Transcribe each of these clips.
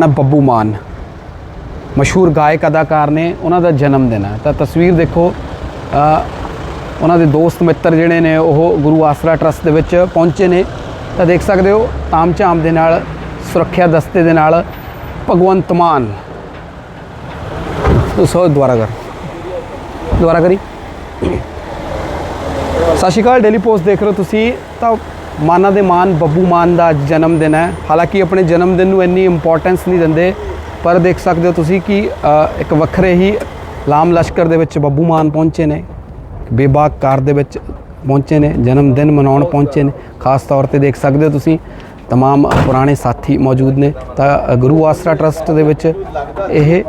ਨਾ ਬੱਬੂ ਮਾਨ। ਮਸ਼ਹੂਰ ਗਾਇਕ ਅਦਾਕਾਰ ਨੇ ਉਹਨਾਂ ਦਾ ਜਨਮ ਦਿਨ ਹੈ। ਤਾਂ ਤਸਵੀਰ ਦੇਖੋ ਉਹਨਾਂ ਦੇ ਦੋਸਤ ਮਿੱਤਰ ਜਿਹੜੇ ਨੇ, ਉਹ ਗੁਰੂ ਆਸਰਾ ਟਰਸਟ ਦੇ ਵਿੱਚ ਪਹੁੰਚੇ ਨੇ। ਤਾਂ ਦੇਖ ਸਕਦੇ ਹੋ, ਤਾਮਝਾਮ ਦੇ ਨਾਲ, ਸੁਰੱਖਿਆ ਦਸਤੇ ਦੇ ਨਾਲ ਭਗਵੰਤ ਮਾਨ। ਸੋ ਦੁਆਰਾ ਕਰ ਦੁਆਰਾ ਕਰੀ ਸਤਿ ਸ਼੍ਰੀ ਅਕਾਲ ਡੇਲੀ ਪੋਸਟ ਦੇਖ ਰਹੇ ਹੋ ਤੁਸੀਂ। ਤਾਂ ਮਾਨਾ ਦੇ ਮਾਨ ਬੱਬੂ ਮਾਨ ਦਾ ਅੱਜ ਜਨਮ ਦਿਨ ਹੈ ਹਾਲਾਂਕਿ ਆਪਣੇ ਜਨਮ ਦਿਨ ਨੂੰ ਇੰਨੀ ਇੰਪੋਰਟੈਂਸ ਨਹੀਂ ਦਿੰਦੇ ਪਰ ਦੇਖ ਸਕਦੇ ਹੋ ਤੁਸੀਂ ਕਿ ਅ, ਇੱਕ ਵੱਖਰੇ ਹੀ ਲਾਮ ਲਸ਼ਕਰ ਦੇ ਵਿੱਚ ਬੱਬੂ ਮਾਨ ਪਹੁੰਚੇ ਨੇ ਬੇਬਾਕ ਕਾਰ ਦੇ ਵਿੱਚ ਪਹੁੰਚੇ ਨੇ ਜਨਮ ਦਿਨ ਮਨਾਉਣ ਪਹੁੰਚੇ ਨੇ ਖਾਸ ਤੌਰ ਤੇ ਦੇਖ ਸਕਦੇ ਹੋ ਤੁਸੀਂ तमाम ਪੁਰਾਣੇ ਸਾਥੀ ਮੌਜੂਦ ਨੇ ਤਾਂ ਅ, ਗੁਰੂ ਆਸਰਾ ਟਰਸਟ ਦੇ ਵਿੱਚ ਇਹ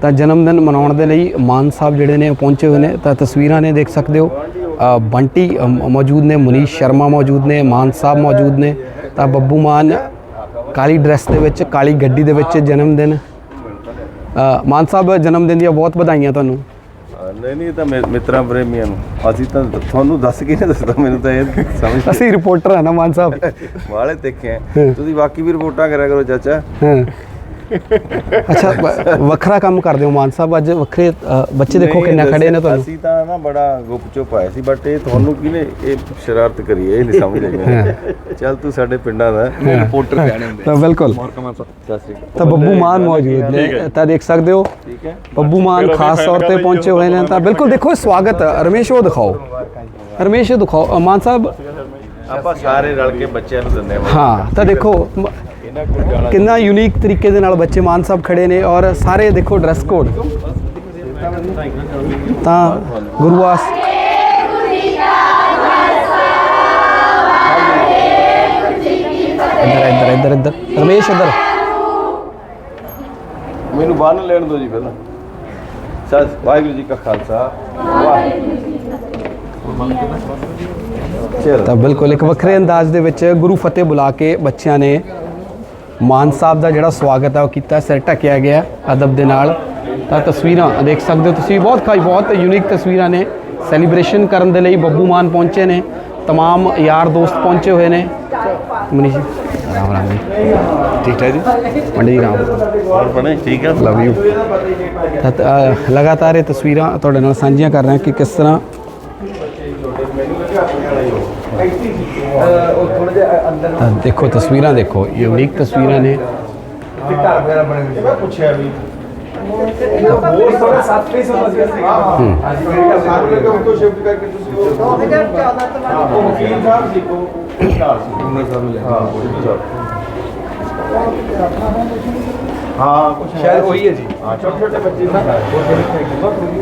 ਤਾਂ ਜਨਮ ਦਿਨ ਮਨਾਉਣ ਦੇ ਲਈ ਮਾਨ ਸਾਹਿਬ ਜਿਹੜੇ ਨੇ ਉਹ ਪਹੁੰਚੇ ਹੋਏ ਨੇ ਤਾਂ ਤਸਵੀਰਾਂ ਨੇ ਦੇਖ ਸਕਦੇ ਹੋ ਅ, ਬੰਟੀ ਮੌਜੂਦ ਨੇ ਮਨੀਸ਼ ਸ਼ਰਮਾ ਮੌਜੂਦ ਨੇ ਮਾਨ ਸਾਹਿਬ ਮੌਜੂਦ ਨੇ। ਤਾਂ ਬੱਬੂ ਮਾਨ ਕਾਲੀ ਡਰੈਸ ਦੇ ਵਿੱਚ ਕਾਲੀ ਗੱਡੀ ਦੇ ਵਿੱਚ ਜਨਮ ਦਿਨ। ਮਾਨ ਸਾਹਿਬ ਜਨਮ ਦਿਨ ਦੀਆਂ ਬਹੁਤ ਵਧਾਈਆਂ ਤੁਹਾਨੂੰ। ਨਹੀਂ ਨਹੀਂ ਤਾਂ ਮਿੱਤਰਾਂ ਪ੍ਰੇਮੀਆਂ ਨੂੰ। ਅਸੀਂ ਤਾਂ ਤੁਹਾਨੂੰ ਦੱਸ ਕੇ ਨਹੀਂ ਦੱਸਦਾ ਮੈਨੂੰ ਤਾਂ ਇਹ ਸਮਝ ਅਸੀਂ ਰਿਪੋਰਟਰ ਹਾਂ ਨਾ ਮਾਨ ਸਾਹਿਬ। ਵਾਲੇ ਦੇਖੇ ਆ। ਤੁਸੀਂ ਬਾਕੀ ਵੀ ਰਿਪੋਰਟਾਂ ਕਰਿਆ ਕਰੋ ਚਾਚਾ। ਹਾਂ। ਅੱਛਾ ਵ- ਵੱਖਰਾ ਕੰਮ ਕਰਦੇ ਹੋ ਮਾਨ ਸਾਹਿਬ ਅੱਜ ਵੱਖਰੇ ਅ, ਬੱਚੇ ਦੇਖੋ ਨਹੀਂ, ਕਿੰਨਾ ਖੜੇ ਨੇ ਅਸੀਂ- ਤੁਹਾਨੂੰ। ਅਸੀਂ ਤਾਂ ਨਾ ਬੜਾ ਗੁਪਚੁਪ ਆਏ ਸੀ ਬਟ ਇਹ ਤੁਹਾਨੂੰ ਕਿਹਨੇ ਇਹ ਸ਼ਰਾਰਤ ਕਰੀ ਹੈ, ਇਹ ਨਹੀਂ ਸਮਝ ਆਈ ਚੱਲ ਤੂੰ ਸਾਡੇ ਪਿੰਡਾਂ ਦਾ। ਰਿਪੋਰਟਰ ਕਹਿਣੇ ਹੁੰਦੇ ਤਾਂ ਬਿਲਕੁਲ। ਸਤਿ ਸ੍ਰੀ ਅਕਾਲ। ਤਾਂ ਬੱਬੂ ਮਾਨ ਮੌਜੂਦ ਨੇ ਤਾਂ ਦੇਖ ਸਕਦੇ ਹੋ। ਠੀਕ ਹੈ। ਬੱਬੂ ਮਾਨ ਖਾਸ ਤੌਰ ਤੇ ਪਹੁੰਚੇ ਹੋਏ ਨੇ ਤਾਂ ਬਿਲਕੁਲ ਦੇਖੋ ਸਵਾਗਤ। ਹੈ। ਰਮੇਸ਼ ਉਹ ਦਿਖਾਓ। ਰਮੇਸ਼ ਦਿਖਾਓ। ਅ, ਮਾਨ ਸਾਹਿਬ ਆਪਾਂ ਸਾਰੇ ਰਲ ਕੇ ਬੱਚਿਆਂ ਨੂੰ ਦਿੰਦੇ ਹਾਂ। ਹਾਂ ਤਾਂ ਦੇਖੋ ਮ- ਕਿੰਨਾ ਯੂਨੀਕ ਤਰੀਕੇ ਦੇ ਨਾਲ ਬੱਚੇ ਮਾਨ ਸਾਹਿਬ ਖੜੇ ਨੇ ਔਰ ਸਾਰੇ ਦੇਖੋ ਡਰੈਸ ਕੋਡ ਤਾਂ ਗੁਰੂਆਸ ਇੱਧਰ ਇੱਧਰ ਇੱਧਰ ਇੱਧਰ। ਰਮੇਸ਼ ਇੱਧਰ। ਮੈਨੂੰ ਬੰਨ ਲੈਣ ਦਿਓ ਜੀ ਪਹਿਲਾਂ। ਸਤਿ ਵਾਹਿਗੁਰੂ ਜੀ ਕਾ ਖਾਲਸਾ। ਵਾਹਿਗੁਰੂ ਤਾਂ ਬਿਲਕੁਲ ਇੱਕ ਵੱਖਰੇ ਅੰਦਾਜ਼ ਦੇ ਵਿੱਚ ਗੁਰੂ ਫਤਿਹ ਬੁਲਾ ਕੇ ਬੱਚਿਆਂ ਨੇ ਮਾਨ ਸਾਹਿਬ ਦਾ ਜਿਹੜਾ ਸਵਾਗਤ ਹੈ ਉਹ ਕੀਤਾ ਸਿਰ ਢੱਕਿਆ ਗਿਆ ਅਦਬ ਦੇ ਨਾਲ ਤਾਂ ਤਸਵੀਰਾਂ ਦੇਖ ਸਕਦੇ ਹੋ ਤੁਸੀਂ ਬਹੁਤ ਖਾਈ ਬਹੁਤ ਯੂਨੀਕ ਤਸਵੀਰਾਂ ਨੇ ਸੈਲੀਬ੍ਰੇਸ਼ਨ ਕਰਨ ਦੇ ਲਈ ਬੱਬੂ ਮਾਨ ਪਹੁੰਚੇ ਨੇ तमाम ਯਾਰ ਦੋਸਤ ਪਹੁੰਚੇ ਹੋਏ ਨੇ ਮਨੀਸ਼ ਜੀ ਰਾਮ ਰਾਮ ਜੀ ਠੀਕ ਠਾਕ ਜੀ ਪੰਡਿਤ ਜੀ ਰਾਮ ਹੋਰ ਬਣੇ ਠੀਕ ਆ ਲਵ ਯੂ ਤਾਂ ਅ, ਲਗਾਤਾਰ ਇਹ ਤਸਵੀਰਾਂ ਤੁਹਾਡੇ ਨਾਲ ਸਾਂਝੀਆਂ ਕਰ ਰਹੇ ਹਾਂ ਕਿ ਕਿਸ ਤਰ੍ਹਾਂ ਤਾਂ ਦੇਖੋ, ਤਸਵੀਰਾਂ ਦੇਖੋ ਯੂਨੀਕ ਤਸਵੀਰਾਂ ਨੇ। ਮੈਂ ਪੁੱਛਿਆ ਵੀ ਹੋਰ ਸਾਰੇ ਸਾਥ ਨਹੀਂ ਸਮਝ ਗਏ ਸੀ ਅੱਜ ਮੇਰੀ ਗੱਲ ਸਾਰੇ ਕੰਮ ਤੋਂ ਸ਼ਿਫਟ ਕਰਕੇ ਤੁਸੀਂ ਉਹ 2014 ਤੋਂ ਉਹ ਵਕੀਲ ਸਾਹਿਬ ਸੀ ਕੋ ਨਾਲ ਸੀ ਉਹਨਾਂ ਸਾਹਿਬ ਲੈ ਹਾਂ। ਹਾਂ ਕੁਛ ਸ਼ਾਇਦ ਉਹੀ ਹੈ ਜੀ। ਹਾਂ ਛੋਟੇ ਛੋਟੇ ਬੱਚੇ ਨਾ आज ਕੁਛ ਤਾਂ ਬੱਚੇ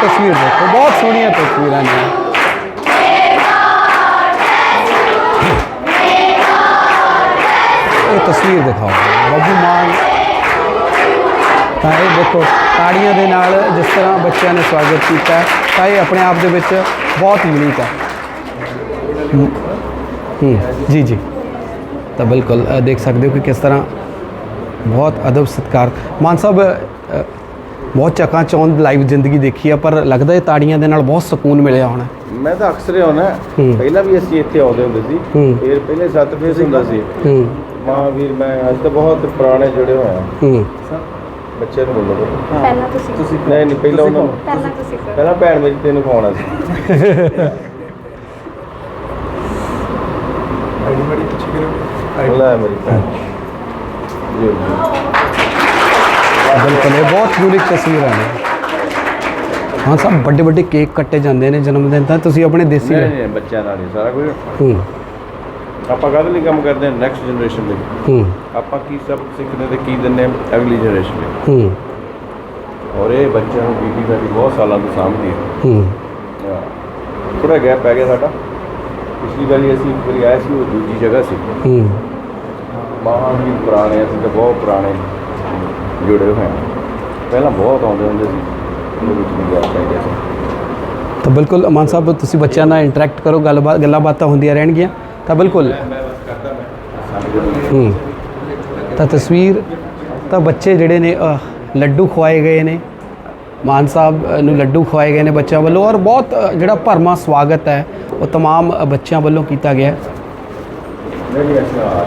ਤਸਵੀਰ ਦੇਖੋ, ਬਹੁਤ ਸੋਹਣੀਆਂ ਤਸਵੀਰਾਂ ਨੇ। ਇਹ ਤਸਵੀਰ ਦਿਖਾਓ। ਬੱਬੂ ਮਾਨ, ਤਾਂ ਇਹ ਦੇਖੋ, ਤਾੜੀਆਂ ਦੇ ਨਾਲ ਜਿਸ ਤਰ੍ਹਾਂ ਬੱਚਿਆਂ ਨੇ ਸਵਾਗਤ ਕੀਤਾ ਤਾਂ ਇਹ ਆਪਣੇ ਆਪ ਦੇ ਵਿੱਚ ਬਹੁਤ ਯੂਨੀਕ ਹੈ। ਹੂੰ ਜੀ ਜੀ। ਤਾਂ ਬਿਲਕੁਲ ਦੇਖ ਸਕਦੇ ਹੋ ਕਿ ਕਿਸ ਤਰ੍ਹਾਂ ਬਹੁਤ ਅਦਬ ਸਤਿਕਾਰ ਮਾਨ ਸਾਹਿਬ ਬਹੁਤ ਚੱਕਾਂ ਚੌਂਦ ਲਾਈਵ ਜ਼ਿੰਦਗੀ ਦੇਖੀ ਆ ਪਰ ਲੱਗਦਾ ਇਹ ਤਾੜੀਆਂ ਦੇ ਨਾਲ ਬਹੁਤ ਸਕੂਨ ਮਿਲਿਆ ਹੋਣਾ। ਮੈਂ ਤਾਂ ਅਕਸਰ ਹੀ ਆਉਣਾ ਹੂੰ। ਪਹਿਲਾਂ ਵੀ ਅਸੀਂ ਇੱਥੇ ਆਉਂਦੇ ਹੁੰਦੇ ਸੀ। ਫਿਰ ਪਹਿਲੇ ਸੱਤ ਫੇਸ ਹੁੰਦਾ ਸੀ। ਮਹਾਂਵੀਰ ਮੈਂ ਅੱਜ ਤਾਂ ਬਹੁਤ ਪੁਰਾਣੇ ਜੁੜੇ ਹੋਏ ਆ। ਹੂੰ। ਬੱਚਿਆਂ ਨੂੰ ਬੋਲੋ। ਪਹਿਲਾਂ ਤੁਸੀਂ। ਤੁਸੀਂ ਨਹੀਂ ਨਹੀਂ ਪਹਿਲਾਂ ਉਹਨਾਂ ਨੂੰ ਪਹਿਲਾਂ ਤੁਸੀਂ। ਪਹਿਲਾਂ ਭੈਣ ਮੇਰੀ ਤੈਨੂੰ ਖਵਾਉਣਾ ਸੀ? ਆਈਡੀ ਬੜੀ ਪਿੱਛੇ ਕਰੋ। ਲੈ ਮੇਰੀ ਭੈਣ। ਜੀ। ਬਿਲਕੁਲ ਇਹ ਬਹੁਤ ਯੂਨਿਕ ਤਸਵੀਰਾਂ ਨੇ ਹਾਂ ਸਭ ਵੱਡੇ ਵੱਡੇ ਕੇਕ ਕੱਟੇ ਜਾਂਦੇ ਨੇ ਜਨਮ ਦਿਨ ਤਾਂ ਤੁਸੀਂ ਆਪਣੇ ਦੇਸੀ ਨਹੀਂ ਨਹੀਂ ਬੱਚਿਆਂ ਨਾਲ ਹੀ ਸਾਰਾ ਕੁਝ। ਹੂੰ। ਆਪਾਂ ਕਾਹਦੇ ਲਈ ਕੰਮ ਕਰਦੇ ਹਾਂ? ਨੈਕਸਟ ਜਨਰੇਸ਼ਨ ਲਈ। ਹੂੰ। ਆਪਾਂ ਕੀ ਸਭ ਸਿੱਖਦੇ ਤੇ ਕੀ ਹਾਂ ਅਗਲੀ ਜਨਰੇਸ਼ਨ ਲਈ? ਹੂੰ। ਔਰ ਇਹ ਬੱਚਿਆਂ ਨੂੰ ਬੀਬੀ ਸਾਡੀ ਬਹੁਤ ਸਾਲਾਂ ਤੋਂ ਸਾਂਭਦੀ ਹੈ। ਹੂੰ। ਥੋੜਾ ਗੈਪ ਪੈ ਗਿਆ ਸਾਡਾ। ਪਿਛਲੀ ਵਾਰੀ ਅਸੀਂ ਇੱਕ ਵਾਰੀ ਆਏ ਸੀ ਉਹ ਦੂਜੀ ਜਗ੍ਹਾ ਸੀ। ਹੂੰ। ਬਾਹਾਂ ਵੀ ਪੁਰਾਣੇ ਅਸੀਂ ਤਾਂ ਬਹੁਤ ਪੁਰਾਣੇ। ਜੁੜੇ ਹੋਏ ਹਾਂ ਪਹਿਲਾਂ ਬਹੁਤ ਆਉਂਦੇ ਹੁੰਦੇ ਸੀ ਉਹਦੇ ਵਿੱਚ ਵੀ ਗੈਪ ਪੈ ਗਿਆ ਸੀ ਤਾਂ ਬਿਲਕੁਲ ਅਮਨ ਸਾਹਿਬ ਤੁਸੀਂ ਬੱਚਿਆਂ ਨਾਲ ਇੰਟਰੈਕਟ ਕਰੋ ਗੱਲਬਾਤ ਗੱਲਾਂ ਬਾਤਾਂ ਹੁੰਦੀਆਂ ਰਹਿਣਗੀਆਂ ਤਾਂ ਬਿਲਕੁਲ ਹੂੰ ਤਾਂ ਤਸਵੀਰ ਤਾਂ ਬੱਚੇ ਜਿਹੜੇ ਨੇ ਅਹ, ਲੱਡੂ ਖਵਾਏ ਗਏ ਨੇ ਮਾਨ ਸਾਹਿਬ ਅ, ਨੂੰ ਲੱਡੂ ਖਵਾਏ ਗਏ ਨੇ ਬੱਚਿਆਂ ਵੱਲੋਂ ਔਰ ਬਹੁਤ ਅ, ਜਿਹੜਾ ਭਰਮਾ ਸਵਾਗਤ ਹੈ ਉਹ तमाम ਬੱਚਿਆਂ ਵੱਲੋਂ ਕੀਤਾ ਗਿਆ ਹੈ ਨਹੀਂ ਨਹੀਂ ਅਸੀਂ ਆ